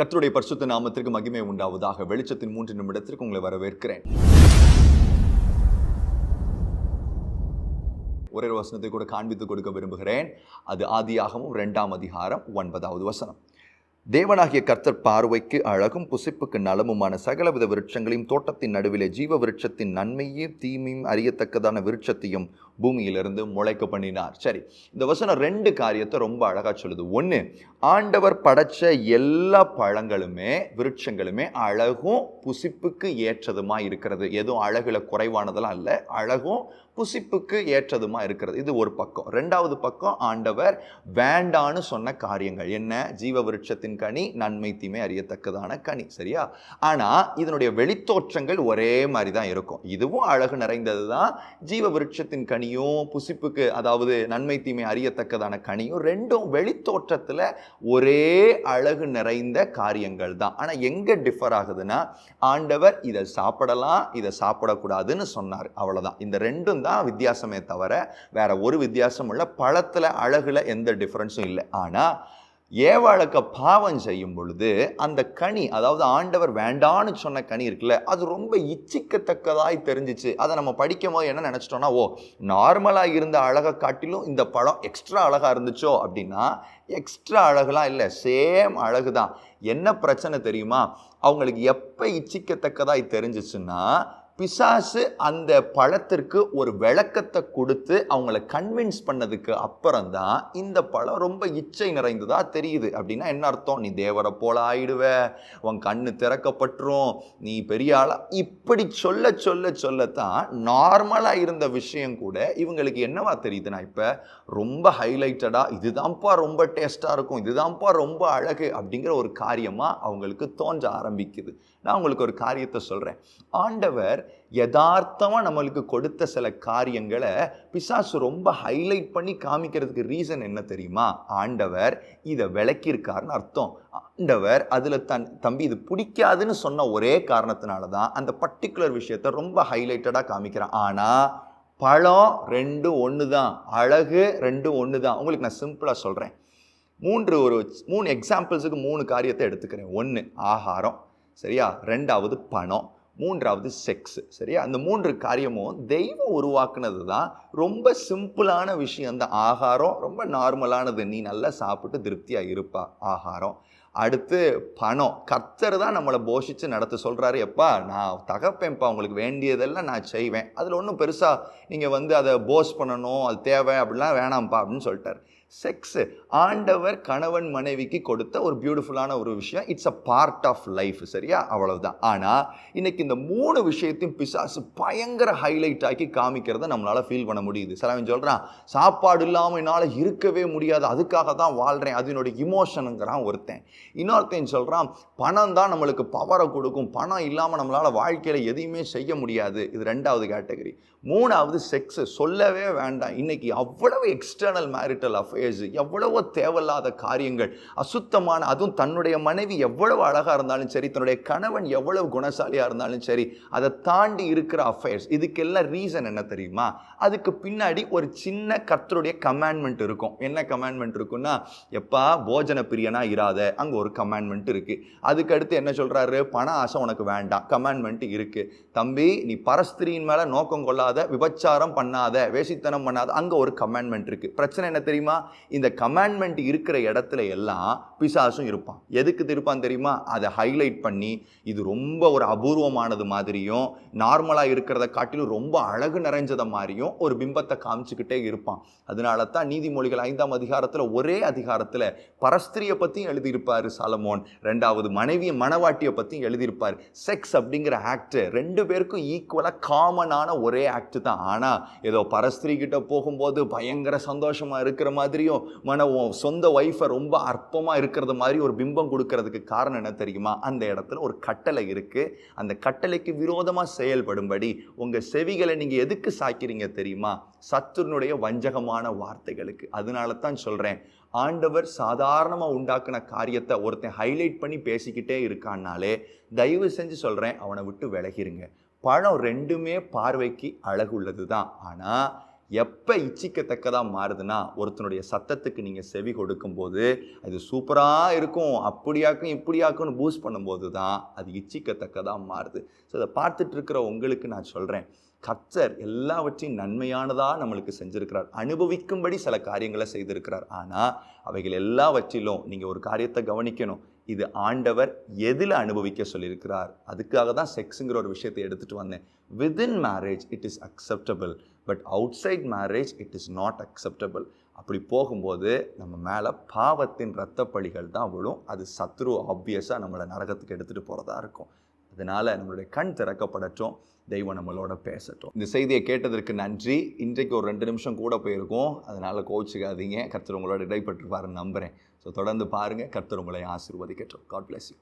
கத்தருடைய பரிசுத்த நாமத்திற்கு மகிமை உண்டாவதாக. வெளிச்சத்தின் மூன்று நிமிடத்திற்கு உங்களை வரவேற்கிறேன். ஒரே ஒரு வசனத்தை கூட காண்பித்து கொடுக்க விரும்புகிறேன். அது ஆதியாகவும் இரண்டாம் அதிகாரம் ஒன்பதாவது வசனம். தேவனாகிய கர்த்தர் பார்வைக்கு அழகும் புசிப்புக்கு நலமுமான சகலவித விருட்சங்களையும் தோட்டத்தின் நடுவிலே ஜீவ விருட்சத்தின் நன்மையும் தீமையும் அறியத்தக்கதான விருட்சத்தையும் பூமியிலிருந்து முளைக்க பண்ணினார். சரி இந்த வசனம் ரெண்டு காரியத்தை ரொம்ப அழகாக சொல்லுது. ஒன்று ஆண்டவர் படைச்ச எல்லா பழங்களுமே விருட்சங்களுமே அழகும் புசிப்புக்கு ஏற்றதுமாக இருக்கிறது. எதுவும் அழகில் குறைவானதெல்லாம் இல்லை அழகும் புசிப்புக்கு ஏற்றதுமா இருக்கிறது. இது ஒரு பக்கம். ரெண்டாவது பக்கம் ஆண்டவர் வேண்டான்னு சொன்ன காரியங்கள். என்ன? ஜீவ விருட்சத்தின் கனி நன்மை தீமை அறியத்தக்கதான கனி. சரியா? ஆனால் இதனுடைய வெளித்தோற்றங்கள் ஒரே மாதிரி தான் இருக்கும். இதுவும் அழகு நிறைந்தது தான். ஜீவ விருட்சத்தின் கனியும் புசிப்புக்கு அதாவது நன்மை தீமை அறியத்தக்கதான கனியும் ரெண்டும் வெளித்தோற்றத்தில் ஒரே அழகு நிறைந்த காரியங்கள் தான். ஆனால் எங்கே டிஃபர் ஆகுதுன்னா ஆண்டவர் இதை சாப்பிடலாம் இதை சாப்பிடக்கூடாதுன்னு சொன்னார். அவ்வளோதான் இந்த ரெண்டும் தான் வித்தியாசமே தவிர வேற ஒரு வித்தியாசம் இல்லை பழத்தில் அழகில் எந்த டிஃப்ரென்ஸும் இல்லை. ஆனால் ஏவாளுக்கு பாவம் செய்யும் பொழுது அந்த கனி அதாவது ஆண்டவர் வேண்டான்னு சொன்ன கனி இருக்குல்ல அது ரொம்ப இச்சிக்கத்தக்கதாய் தெரிஞ்சிச்சு. அதை நம்ம படிக்கும் போது என்ன நினச்சிட்டோம்னா ஓ நார்மலாக இருந்த அழகை காட்டிலும் இந்த பழம் எக்ஸ்ட்ரா அழகாக இருந்துச்சோ அப்படின்னா எக்ஸ்ட்ரா அழகுலாம் இல்லை சேம் அழகு தான். என்ன பிரச்சனை தெரியுமா? அவங்களுக்கு எப்போ இச்சிக்கத்தக்கதாய் தெரிஞ்சிச்சுன்னா பிசாசு அந்த பழத்திற்கு ஒரு விளக்கத்தை கொடுத்து அவங்கள கன்வின்ஸ் பண்ணதுக்கு அப்புறம் தான் இந்த பழம் ரொம்ப இச்சை நிறைந்ததா தெரியுது. அப்படின்னா என்ன அர்த்தம்? நீ தேவரை போல ஆயிடுவ. உன் கண்ணு திறக்கப்பட்டுரும். நீ பெரிய ஆளா? இப்படி சொல்ல சொல்ல சொல்லத்தான் நார்மலாக இருந்த விஷயம் கூட இவங்களுக்கு என்னவா தெரியுதுன்னா இப்போ ரொம்ப ஹைலைட்டடாக இதுதான்ப்பா ரொம்ப டேஸ்ட்டாக இருக்கும். இதுதான்ப்பா ரொம்ப அழகு அப்படிங்கிற ஒரு காரியமாக அவங்களுக்கு தோன்ற ஆரம்பிக்குது. நான் உங்களுக்கு ஒரு காரியத்தை சொல்கிறேன் ஆண்டவர் யதார்த்தமாக நம்மளுக்கு கொடுத்த சில காரியங்களை பிசாசு ரொம்ப ஹைலைட் பண்ணி காமிக்கிறதுக்கு ரீசன் என்ன தெரியுமா? ஆண்டவர் இதை விளக்கியிருக்காருன்னு அர்த்தம். ஆண்டவர் அதில் தன் தம்பி இது பிடிக்காதுன்னு சொன்ன ஒரே காரணத்தினால தான் அந்த பர்டிகுலர் விஷயத்தை ரொம்ப ஹைலைட்டடாக காமிக்கிறான். ஆனால் பழம் ரெண்டு ஒன்று தான் அழகு ரெண்டு ஒன்று தான் உங்களுக்கு நான் சிம்பிளாக சொல்கிறேன் மூன்று ஒரு மூணு எக்ஸாம்பிள்ஸுக்கு மூணு காரியத்தை எடுத்துக்கிறேன். ஒன்று ஆகாரம். சரியா? ரெண்டாவது பணம். மூன்றாவது செக்ஸ் சரியா? அந்த மூன்று காரியமும் தெய்வம் உருவாக்குனது தான் ரொம்ப சிம்பிளான விஷயம். அந்த ஆகாரம் ரொம்ப நார்மலானது. நீ நல்லா சாப்பிட்டு திருப்தியாக இருப்பா ஆகாரம். அடுத்து பணம். கர்த்தர் தான் நம்மளை போஷித்து நடத்த சொல்கிறாரு எப்பா நான் தகப்பேன்ப்பா உங்களுக்கு வேண்டியதெல்லாம் நான் செய்வேன். அதில் ஒன்றும் பெருசாக நீங்கள் வந்து அதை போஸ் பண்ணணும் அது தேவை அப்படிலாம் வேணாம்ப்பா அப்படின்னு சொல்லிட்டார். செக்ஸு ஆண்டவர் கணவன் மனைவிக்கு கொடுத்த ஒரு பியூட்டிஃபுல்லான ஒரு விஷயம். It's a part of life சரியா? அவ்வளவுதான். ஆனால் இன்னைக்கு இந்த மூணு விஷயத்தையும் பிசாசு பயங்கர ஹைலைட் ஆக்கி காமிக்கிறத நம்மளால் ஃபீல் பண்ண முடியுது. சிலவன் சொல்கிறான் சாப்பாடு இல்லாமல் என்னால் இருக்கவே முடியாது. அதுக்காக தான் வாழ்கிறேன் அது என்னோட இமோஷனுங்கிறான் ஒருத்தன். இன்னொருத்தன் சொல்கிறான் பணம் தான் நம்மளுக்கு பவரை கொடுக்கும். பணம் இல்லாமல் நம்மளால் வாழ்க்கையில் எதையுமே செய்ய முடியாது. இது ரெண்டாவது கேட்டகரி மூணாவது செக்ஸு சொல்லவே வேண்டாம். இன்னைக்கு அவ்வளவு எக்ஸ்டர்னல் மேரிட்டல் அஃபேர்ஸ் எவ்வளவோ தேவையில்லாத காரியங்கள் அசுத்தமான அதுவும் தன்னுடைய மனைவி எவ்வளவு அழகாக இருந்தாலும் சரி தன்னுடைய கணவன் எவ்வளவு குணசாலியாக இருந்தாலும் சரி அதை தாண்டி இருக்கிற அஃபேர்ஸ் இதுக்கெல்லாம் ரீசன் என்ன தெரியுமா? அதுக்கு பின்னாடி ஒரு சின்ன கர்த்தருடைய கமாண்ட்மெண்ட் இருக்கும். என்ன கமாண்ட்மெண்ட் இருக்குன்னா எப்பா போஜன பிரியனா இராத அங்கே ஒரு கமாண்ட்மெண்ட் இருக்குது அதுக்கடுத்து என்ன சொல்கிறாரு பண ஆசை உனக்கு வேண்டாம். கமாண்ட்மெண்ட் இருக்குது தம்பி நீ பரஸ்திரியின் மேலே நோக்கம் கொள்ளாத விபச்சாரம் பண்ணாத வேசித்தனம் பண்ணாத அங்கே ஒரு கமாண்ட்மெண்ட் இருக்குது பிரச்சனை என்ன தெரியுமா? இந்த கமாண்ட்மெண்ட் இருக்கிற இடத்துல எல்லாம் பிசாசும் இருப்பான். எதுக்கு திருப்பான் தெரியுமா? அதை ஹைலைட் பண்ணி இது ரொம்ப ஒரு அபூர்வமானது மாதிரியும் நார்மலாக இருக்கிறத காட்டிலும் ரொம்ப அழகு நிறைஞ்சதை மாதிரியும் ஒரு பிம்பத்தை காமிச்சுக்கிட்டே இருப்பான். அதனால தான் நீதிமொழிகள் ஐந்தாம் அதிகாரத்தில் ஒரே அதிகாரத்தில் பரஸ்திரியை பற்றியும் எழுதியிருப்பார். சாலமோன். ரெண்டாவது மனைவி மனவாட்டியை பற்றியும் எழுதியிருப்பார். செக்ஸ் அப்படிங்கிற ஆக்ட் ரெண்டு பேருக்கும் ஈக்குவலாக காமனான ஒரே ஆக்ட் தான். ஆனால் ஏதோ பரஸ்திரி கிட்ட போகும்போது பயங்கர சந்தோஷமாக இருக்கிற மாதிரியும் மன சொந்த ஒய்ஃபை ரொம்ப அற்பமாக இருக்கிறது மாதிரி ஒரு பிம்பம் கொடுக்கறதுக்கு காரணம் என்ன தெரியுமா? அந்த இடத்துல ஒரு கட்டளை இருக்குது அந்த கட்டளைக்கு விரோதமாக செயல்படும்படி உங்கள் செவிகளை நீங்கள் எதுக்கு சாய்க்கிறீங்க தெரியுமா? சத்துருனுடைய வஞ்சகமான வார்த்தைகளுக்கு. அதனால தான் சொல்கிறேன் ஆண்டவர் சாதாரணமாக உண்டாக்குன காரியத்தை ஒருத்தன் ஹைலைட் பண்ணி பேசிக்கிட்டே இருக்கான்னாலே தயவு செஞ்சு சொல்கிறேன் அவனை விட்டு விலகிருங்க. பழம் ரெண்டுமே பார்வைக்கு அழகுள்ளது தான் ஆனால் எப்போ இச்சிக்கத்தக்கதாக மாறுதுன்னா ஒருத்தனுடைய சத்தத்துக்கு நீங்கள் செவி கொடுக்கும்போது அது சூப்பராக இருக்கும். அப்படியாக்கும் இப்படியாக்கும்னு பூஸ்ட் பண்ணும்போது தான் அது இச்சிக்கத்தக்கதாக மாறுது. ஸோ அதை பார்த்துட்டு இருக்கிற உங்களுக்கு நான் சொல்கிறேன் கர்த்தர் எல்லாவற்றையும் நன்மையானதாக நம்மளுக்கு செஞ்சுருக்கிறார். அனுபவிக்கும்படி சில காரியங்களை செய்திருக்கிறார். ஆனால் அவைகள் எல்லாவற்றிலும் நீங்கள் ஒரு காரியத்தை கவனிக்கணும். இது ஆண்டவர் எதில் அனுபவிக்க சொல்லியிருக்கிறார்? அதுக்காக தான் செக்ஸுங்கிற ஒரு விஷயத்தை எடுத்துகிட்டு வந்தேன். Within marriage it is acceptable but outside marriage it is not acceptable அப்படி போகும்போது நம்ம மேலே பாவத்தின் இரத்த பழிகள் தான் விழும். அது சத்ரு ஆப்வியஸாக நம்மளை நரகத்துக்கு எடுத்துகிட்டு போகிறதா இருக்கும். அதனால் நம்மளுடைய கண் திறக்கப்படட்டும் தெய்வம் நம்மளோட பேசட்டும். இந்த செய்தியை கேட்டதற்கு நன்றி. இன்றைக்கு ஒரு ரெண்டு நிமிஷம் கூட போயிருக்கும். அதனால் கோச்சிக்காதீங்க கர்த்தர் உங்களோட இடைப்பட்டிருப்பாருன்னு நம்புகிறேன் ஸோ தொடர்ந்து பாருங்கள் கர்த்தர் உங்களை ஆசீர்வதிக்கட்டும். God bless you